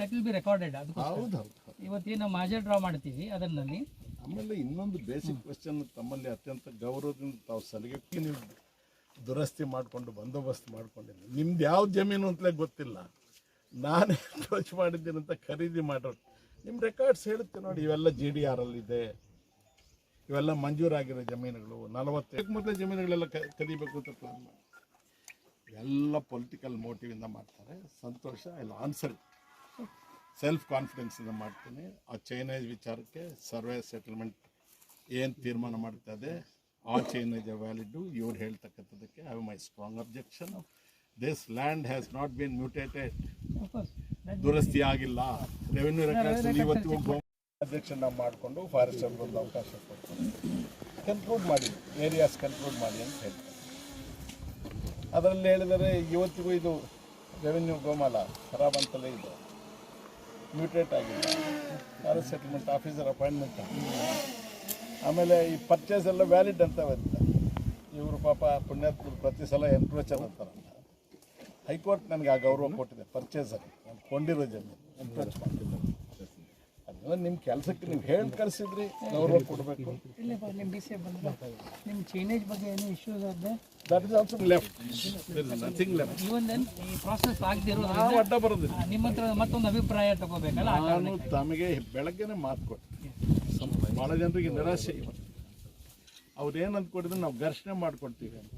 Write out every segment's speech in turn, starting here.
That will be recorded ಹೌದು ಹೌದು. ಇವತ್ತೇನು ಮಾಜೆ ಮಾಜರ್ ಡ್ರಾ ಮಾಡ್ತೀವಿ ಅದರಲ್ಲಿ. ಆಮೇಲೆ ಇನ್ನೊಂದು ಬೇಸಿಕ್ ಕ್ವಶನ್ ತಮ್ಮಲ್ಲಿ ಅತ್ಯಂತ ಗೌರವದಿಂದ ತಾವು ಸಲಿಗೆ ನೀವು ದುರಸ್ತಿ ಮಾಡಿಕೊಂಡು ಬಂದೋಬಸ್ತ್ ಮಾಡ್ಕೊಂಡಿದ್ದೀನಿ ನಿಮ್ದು ಯಾವ ಜಮೀನು ಅಂತಲೇ ಗೊತ್ತಿಲ್ಲ. ನಾನೇ ಅಪ್ರೋಚ್ ಮಾಡಿದ್ದೀನಿ ಅಂತ ಖರೀದಿ ಮಾಡೋರು. ನಿಮ್ಮ ರೆಕಾರ್ಡ್ಸ್ ಹೇಳುತ್ತೆ ನೋಡಿ ಇವೆಲ್ಲ ಜಿ ಡಿ ಆರ್ ಇದೆ ಇವೆಲ್ಲ ಮಂಜೂರಾಗಿರೋ ಜಮೀನುಗಳು. ನಲವತ್ತೈದು ಮೊದಲೇ ಜಮೀನುಗಳೆಲ್ಲ ಕ ಕದಿಬೇಕು ಅಂತ ಪ್ಲಾನ್ ಮಾಡಿ. ಎಲ್ಲ ಪೊಲಿಟಿಕಲ್ ಮೋಟಿವಿಂದ ಮಾಡ್ತಾರೆ. ಸಂತೋಷ ಇಲ್ಲ ಆನ್ಸರ್ ಸೆಲ್ಫ್ ಕಾನ್ಫಿಡೆನ್ಸಿಂದ ಮಾಡ್ತೀನಿ. ಆ ಚೈನೇಜ್ ವಿಚಾರಕ್ಕೆ ಸರ್ವೆ ಸೆಟಲ್ಮೆಂಟ್ ಏನು ತೀರ್ಮಾನ ಮಾಡ್ತದೆ ಆ ಚೈನೇಜ್ ವ್ಯಾಲಿಡ್ಡು ಇವ್ರು ಹೇಳ್ತಕ್ಕಂಥದ್ದಕ್ಕೆ I my strong objection this land has not been mutated ದುರಸ್ತಿ ಆಗಿಲ್ಲ. ರೆವೆನ್ಯೂ ರೆಕಾರ್ಡ್ಸ್ ಇವತ್ತಿಗೂ ನಾವು ಮಾಡಿಕೊಂಡು ಫಾರೆಸ್ಟ್ ಒಂದು ಅವಕಾಶ ಕೊಟ್ಟು ಕನ್ಕ್ಲೂಡ್ ಮಾಡಿ. ಏರಿಯಾಸ್ ಕನ್ಕ್ಲೂಡ್ ಮಾಡಿ ಅಂತ ಹೇಳ್ತಾರೆ. ಅದರಲ್ಲಿ ಹೇಳಿದರೆ ಇವತ್ತಿಗೂ ಇದು ರೆವೆನ್ಯೂ ಗೋಮಾಲ ಖರಾಬ್ ಅಂತಲೇ ಇದೆ. ಮ್ಯೂಟೇಟ್ ಆಗಿಲ್ಲ ಫಾರೆಸ್ಟ್ ಸೆಟಲ್ಮೆಂಟ್ ಆಫೀಸರ್ ಅಪಾಯಿಂಟ್ಮೆಂಟ್ ಆಮೇಲೆ ಈ ಪರ್ಚೇಸ್ ಎಲ್ಲ ವ್ಯಾಲಿಡ್ ಅಂತ ಬರುತ್ತೆ ಇವರು ಪಾಪ ಪುಣ್ಯಾತ್ಮರು ಪ್ರತಿ ಸಲ ಎನ್ಕ್ರೋಚರ್ ಅಂತಾರಲ್ಲ ಹೈಕೋರ್ಟ್ ನನಗೆ ಆ ಗೌರವ ಕೊಟ್ಟಿದೆ ಪರ್ಚೇಸರ್ ಕೊಂಡಿರೋ ಜಮೀನು. ಎನ್ಕ್ರೋಚ್ ನಿಮ್ಮ ಕೆಲಸಕ್ಕೆ ನೀವು ಹೇಳಿ ಕಳಿಸಿದ್ರಿ ಗೌರವ ಕೊಡಬೇಕು. ಇಲ್ಲಪ್ಪ ನಿಮ್ಮ ಬಿ ಸಿ ಬಂದ್ರೆ ನಿಮ್ಮ ಚೈನೇಜ್ ಬಗ್ಗೆ ಏನು ಇಶ್ಯೂಸ್ ಆದ್ರೆ? That is also left nothing left even then ಈ ಪ್ರಾಸೆಸ್ ಆಗದಿರೋದ್ರಿಂದ ನಾವು ಅಡ್ಡ ಬರೋದಿಲ್ಲ. ನಿಮ್ಮ ಹತ್ರ ಮತ್ತೊಂದು ಅಭಿಪ್ರಾಯ ತಗೋಬೇಕಲ್ಲ ನಾನು ತಮಗೆ ಬೆಳಗ್ಗೆನೆ ಮಾತು ಕೊಟ್ಟೆ. ಭಾಳ ಜನರಿಗೆ ನಿರಾಶೆ ಇವತ್ತು ಅವ್ರು ಏನು ಅಂದ್ಕೊಂಡಿದ್ರೆ ನಾವು ಘರ್ಷಣೆ ಮಾಡ್ಕೊಡ್ತೀವಿ ಅಂತ.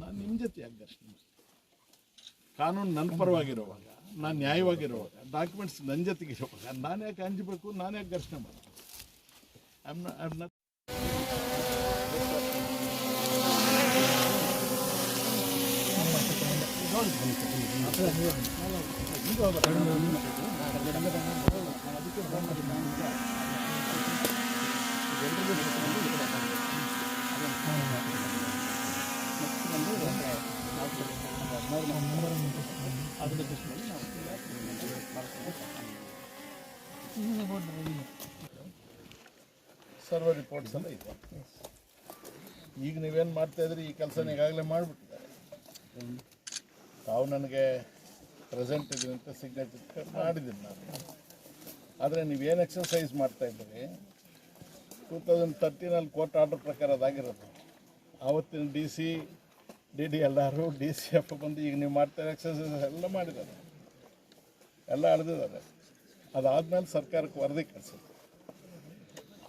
ನಾನು ನಿಮ್ಮ ಜೊತೆ ಯಾಕೆ ಘರ್ಷಣೆ ಮಾಡ್ತೀನಿ ಕಾನೂನು ನನ್ನ ಪರವಾಗಿರುವಾಗ. ನಾನು ನ್ಯಾಯವಾಗಿರುವಾಗ ಡಾಕ್ಯುಮೆಂಟ್ಸ್ ನನ್ನ ಜೊತೆಗೆ ಇರುವಾಗ ನಾನು ಯಾಕೆ ಅಂಜಬೇಕು ನಾನು ಯಾಕೆ ಘರ್ಷಣೆ ಮಾಡ ನಾಟ್ This ಸರ್ವ ರಿಪೋರ್ಟ್ಸ್ ಎಲ್ಲ ಇದೆ. ಈಗ ನೀವೇನು ಮಾಡ್ತಾ ಇದ್ರಿ? ಈ ಕೆಲಸನ ಈಗಾಗಲೇ ಮಾಡಿಬಿಟ್ಟಿದ್ದಾರೆ. ತಾವು ನನಗೆ ಪ್ರೆಸೆಂಟ್ ಇದ್ದೀನಿ ಅಂತ ಸಿಗ್ನೇಚರ್ ಮಾಡಿದ್ದೀನಿ ನಾನು. ಆದರೆ ನೀವೇನು ಎಕ್ಸರ್ಸೈಸ್ ಮಾಡ್ತಾ ಇದ್ದೀರಿ? ಟೂ ತೌಸಂಡ್ ತರ್ಟೀನಲ್ಲಿ ಕೋರ್ಟ್ ಆರ್ಡರ್ ಪ್ರಕಾರ ಅದಾಗಿರೋದು. ಆವತ್ತಿನ D C D D L D C F ಬಂದು ಈಗ ನೀವು ಮಾಡ್ತಾ ಇರೋ ಎಕ್ಸರ್ಸೈಸ್ ಎಲ್ಲ ಮಾಡಿದ್ದಾರೆ. ಎಲ್ಲ ಅಳೆದಿದ್ದಾರೆ. ಅದಾದ್ಮೇಲೆ ಸರ್ಕಾರಕ್ಕೆ ವರದಿ ಕಳಿಸಿದ್ರು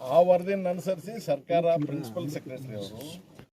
ಆ ವರದಿನ ಅನುಸರಿಸಿ ಸರ್ಕಾರ ಪ್ರಿನ್ಸಿಪಲ್ ಸೆಕ್ರೆಟರಿ ಅವರು